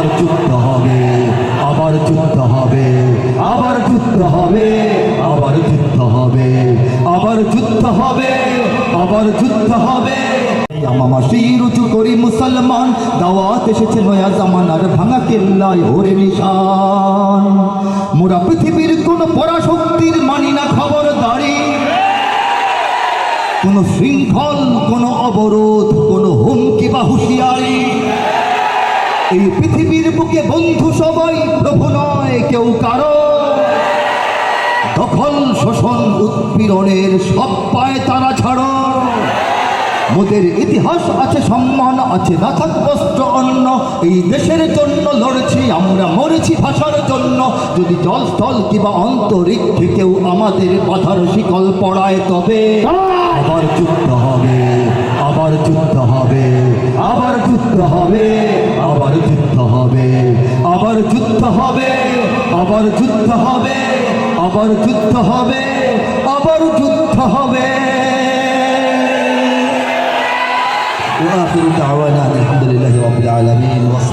আবার যুদ্ধ হবে, আবার যুদ্ধ হবে, আবার যুদ্ধ হবে, আবার যুদ্ধ হবে, আবার যুদ্ধ হবে, আবার যুদ্ধ হবে। মুসলমান, দাওয়াত এসেছে নয়া জামানার ভাঙা কেল্লায় নিশান। মোরা পৃথিবীর কোন পরাশক্তির মানি না খবরদারি। কোন শৃঙ্খল, কোন অবরোধ, কোন হুমকি বা হুঁশিয়ারি। এই পৃথিবীর বুকে বন্ধু সবাই প্রভু নয়, কেউ কারও। দখল শোষণ উৎপীড়নের সব পায় তারা ছাড়ো। মোদের ইতিহাস আছে, সম্মান আছে না থাক বস্ত্র অন্ন। এই দেশের জন্য লড়ছি, আমরা মরেছি ভাষার জন্য। যদি জল স্থল কিংবা অন্তরিক্ষে কেউ আমাদের বাধার শিকল পড়ায় তবে আবার যুদ্ধ হবে, আবার যুদ্ধ হবে, আবার যুদ্ধ হবে। যুদ্ধ হবে আবার যুদ্ধ হবে আবার যুদ্ধ হবে আবার যুদ্ধ হবে وآخر دعوانا أن الحمد لله رب العالمين والصلاة